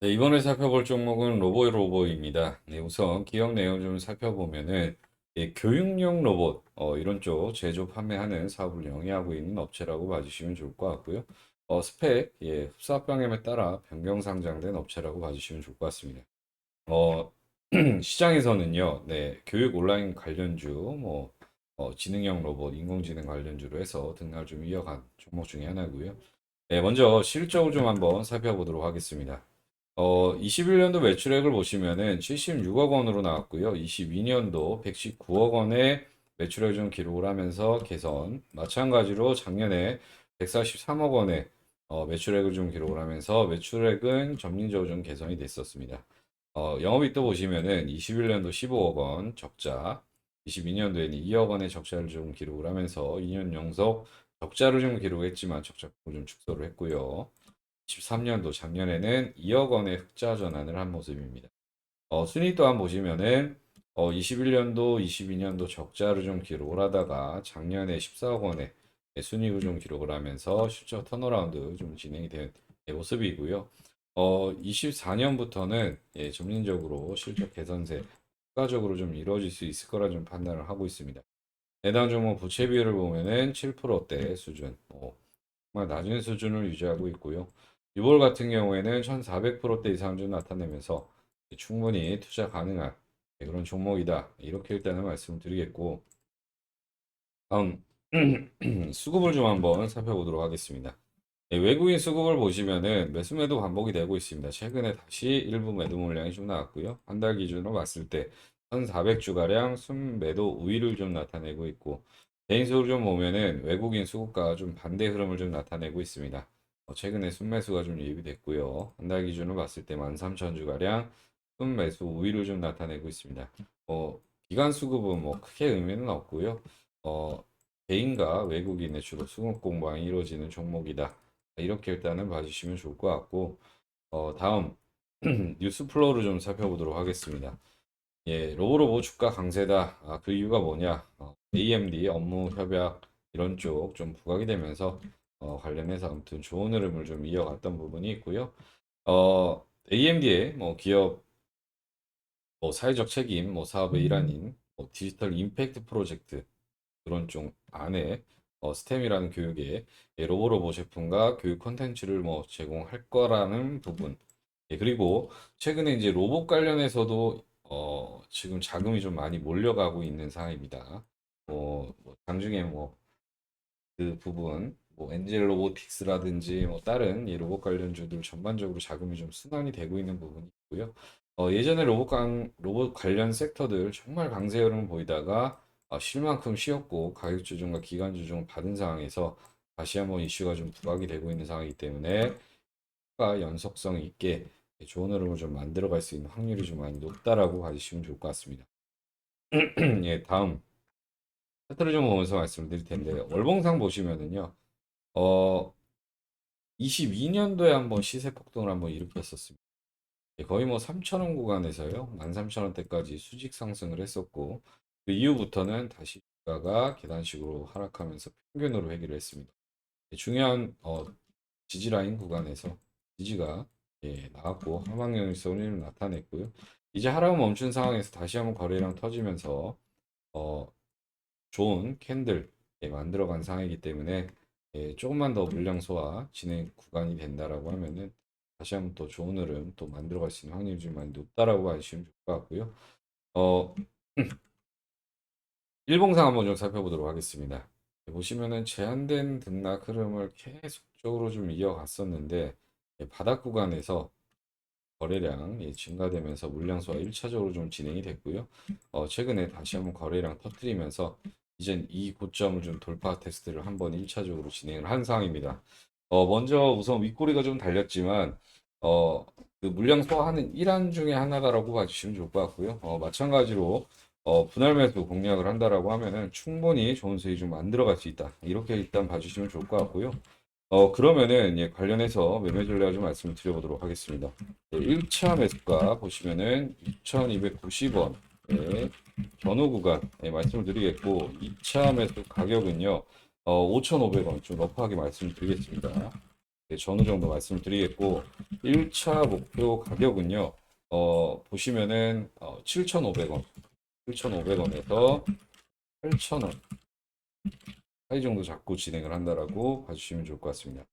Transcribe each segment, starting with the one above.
네, 이번에 살펴볼 종목은 로보 로보입니다. 네, 우선 기업 내용 좀 살펴보면은 예, 교육용 로봇 어, 이런 쪽 제조 판매하는 사업을 영위하고 있는 업체라고 봐주시면 좋을 것 같고요. 어, 스펙 예, 흡사합병엠에 따라 변경 상장된 업체라고 봐주시면 좋을 것 같습니다. 어, 시장에서는요, 네, 교육 온라인 관련주, 뭐 어, 지능형 로봇, 인공지능 관련주로 해서 등락을 좀 이어간 종목 중에 하나고요. 네, 먼저 실적을 좀 한번 살펴보도록 하겠습니다. 어, 21년도 매출액을 보시면은 76억 원으로 나왔고요. 22년도 119억 원의 매출액을 좀 기록을 하면서 개선. 마찬가지로 작년에 143억 원의 어, 매출액을 좀 기록을 하면서 매출액은 점진적으로 좀 개선이 됐었습니다. 어, 영업이익도 보시면은 21년도 15억 원 적자, 22년도에는 2억 원의 적자를 좀 기록을 하면서 2년 연속 적자를 좀 기록했지만 적자폭을 좀 축소를 했고요. 23년도 작년에는 2억 원의 흑자 전환을 한 모습입니다. 어, 순위 또한 보시면은 어, 21년도, 22년도 적자를 좀 기록을 하다가 작년에 14억 원의 순이익을 좀 기록을 하면서 실적 턴어라운드 좀 진행이 된 모습이고요. 어, 24년부터는 예, 점진적으로 실적 개선세 추가적으로 좀 이루어질 수 있을 거라 좀 판단을 하고 있습니다. 해당 종목 부채 비율을 보면은 7%대 수준, 어, 정말 낮은 수준을 유지하고 있고요. 유볼 같은 경우에는 1400%대 이상 좀 나타내면서 충분히 투자 가능한 그런 종목이다. 이렇게 일단은 말씀드리겠고, 다음 수급을 좀 한번 살펴보도록 하겠습니다. 네, 외국인 수급을 보시면은 매수 매도 반복이 되고 있습니다. 최근에 다시 일부 매도 물량이 좀 나왔고요. 한 달 기준으로 봤을 때 1,400주가량 순매도 우위를 좀 나타내고 있고 개인수를 좀 보면은 외국인 수급과 좀 반대 흐름을 좀 나타내고 있습니다. 어, 최근에 순매수가 좀 유입이 됐고요. 한 달 기준으로 봤을 때 13,000주가량 순매수 우위를 좀 나타내고 있습니다. 어, 기간 수급은 뭐 크게 의미는 없고요. 어, 개인과 외국인의 주로 수급 공방이 이루어지는 종목이다. 이렇게 일단은 봐주시면 좋을 것 같고, 어, 다음 뉴스 플로우를 좀 살펴보도록 하겠습니다. 예, 로보로보 주가 강세다. 아, 그 이유가 뭐냐? 어, AMD 업무 협약 이런 쪽 좀 부각이 되면서 어, 관련해서 아무튼 좋은 흐름을 좀 이어갔던 부분이 있고요. 어, AMD의 뭐 기업 뭐 사회적 책임, 뭐 사업의 일환인 뭐 디지털 임팩트 프로젝트 그런 쪽 안에 어, 스템이라는 교육에 예, 로보로보 제품과 교육 콘텐츠를 뭐 제공할 거라는 부분. 예, 그리고 최근에 이제 로봇 관련해서도 어, 지금 자금이 좀 많이 몰려가고 있는 상황입니다. 뭐, 뭐 장중에 뭐 그 부분, 뭐 엔젤 로보틱스라든지 뭐 다른 이 로봇 관련주들 전반적으로 자금이 좀 순환이 되고 있는 부분이 있고요. 어, 예전에 로봇 관, 로봇 관련 섹터들 정말 강세 흐름을 보이다가 아, 쉴 만큼 쉬었고 가격 조정과 기간 조정을 받은 상황에서 다시 한번 이슈가 좀 부각이 되고 있는 상황이기 때문에 가 연속성 있게 좋은 흐름을 좀 만들어 갈 수 있는 확률이 좀 많이 높다라고 봐주시면 좋을 것 같습니다. 예, 다음 차트를 좀 보면서 말씀드릴 텐데 월봉상 보시면은요, 어 22년도에 한번 시세 폭등을 한번 일으켰었습니다. 예, 거의 뭐 3,000원 구간에서요, 13,000원대까지 수직 상승을 했었고 그 이후부터는 다시 주가가 계단식으로 하락하면서 평균으로 회귀를 했습니다. 예, 중요한 어, 지지 라인 구간에서 지지가 예, 나왔고 하방연일성을 나타냈고요. 이제 하락 멈춘 상황에서 다시 한번 거래량 터지면서 어, 좋은 캔들 예, 만들어간 상황이기 때문에 예, 조금만 더 물량 소화 진행 구간이 된다라고 하면은 다시 한번 또 좋은 흐름 또 만들어갈 수 있는 확률이 좀 많이 높다라고 봐주시면 좋을 것 같고요. 어, 일봉상 한번 좀 살펴보도록 하겠습니다. 보시면은 제한된 등락 흐름을 계속적으로 좀 이어갔었는데 예, 바닥 구간에서 거래량 예, 증가되면서 물량 소화 1차적으로 좀 진행이 됐고요. 어, 최근에 다시 한번 거래량 터뜨리면서 이젠 이 고점을 좀 돌파 테스트를 한번 1차적으로 진행을 한 상황입니다. 어, 먼저 우선 윗꼬리가 좀 달렸지만 어, 그 물량 소화하는 일환 중에 하나다라고 봐주시면 좋을 것 같고요. 어, 마찬가지로 어, 분할 매수 공략을 한다라고 하면은 충분히 좋은 수익 좀 만들어갈 수 있다. 이렇게 일단 봐주시면 좋을 것 같고요. 어, 그러면은 예, 관련해서 매매 전략을 좀 말씀을 드려보도록 하겠습니다. 네, 1차 매수가 보시면은 6,290원 예, 전후 구간 예, 말씀을 드리겠고 2차 매수 가격은요 어, 5,500원 좀 러프하게 말씀을 드리겠습니다. 네, 전후 정도 말씀을 드리겠고 1차 목표 가격은요. 어, 보시면은 어, 7,500원, 7,500원에서 8,000원 사이 정도 잡고 진행을 한다라고 봐주시면 좋을 것 같습니다.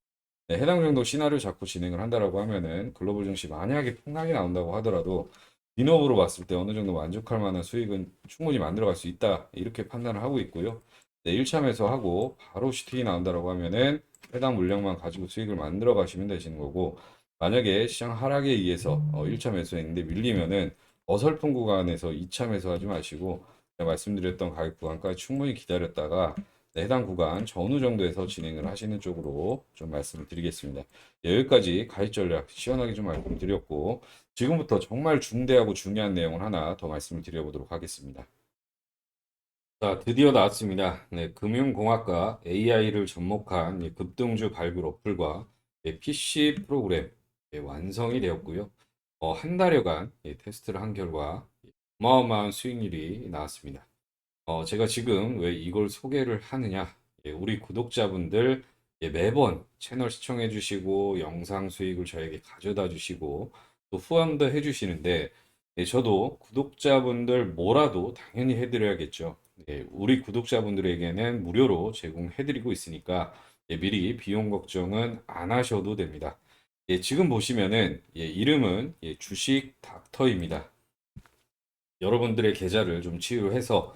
네, 해당 정도 시나리오 잡고 진행을 한다라고 하면은 글로벌 증시 만약에 폭락이 나온다고 하더라도 비노브로 봤을 때 어느 정도 만족할 만한 수익은 충분히 만들어갈 수 있다 이렇게 판단을 하고 있고요. 네, 1차 매수하고 바로 슈팅이 나온다라고 하면은 해당 물량만 가지고 수익을 만들어 가시면 되시는 거고 만약에 시장 하락에 의해서 어, 1차 매수했는데 밀리면은 어설픈 구간에서 2차 매수하지 마시고 제가 말씀드렸던 가격 구간까지 충분히 기다렸다가 네, 해당 구간 전후 정도에서 진행을 하시는 쪽으로 좀 말씀을 드리겠습니다. 네, 여기까지 가입 전략 시원하게 좀 말씀드렸고 지금부터 정말 중대하고 중요한 내용을 하나 더 말씀을 드려보도록 하겠습니다. 자, 드디어 나왔습니다. 네, 금융공학과 AI를 접목한 이 급등주 발굴 어플과 예, PC 프로그램 예, 완성이 되었고요. 어, 한 달여간 예, 테스트를 한 결과 어마어마한 수익률이 나왔습니다. 어, 제가 지금 왜 이걸 소개를 하느냐? 예, 우리 구독자분들 예, 매번 채널 시청해 주시고 영상 수익을 저에게 가져다 주시고 또 후원도 해 주시는데 예, 저도 구독자분들 뭐라도 당연히 해 드려야겠죠. 예, 우리 구독자분들에게는 무료로 제공해 드리고 있으니까 예, 미리 비용 걱정은 안 하셔도 됩니다. 예, 지금 보시면은 예, 이름은 예, 주식 닥터입니다. 여러분들의 계좌를 좀 치유해서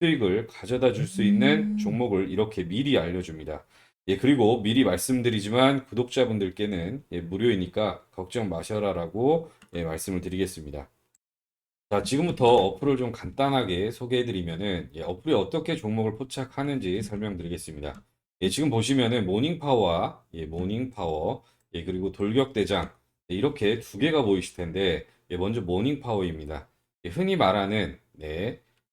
수익을 가져다 줄 수 있는 종목을 이렇게 미리 알려줍니다. 예, 그리고 미리 말씀드리지만 구독자분들께는 예, 무료이니까 걱정 마셔라라고 예, 말씀을 드리겠습니다. 자, 지금부터 어플을 좀 간단하게 소개해 드리면은 예, 어플이 어떻게 종목을 포착하는지 설명드리겠습니다. 예, 지금 보시면은 모닝 파워와 예, 모닝 파워 예, 그리고 돌격 대장 네, 이렇게 두 개가 보이실 텐데 예, 먼저 모닝 파워입니다. 예, 흔히 말하는 네,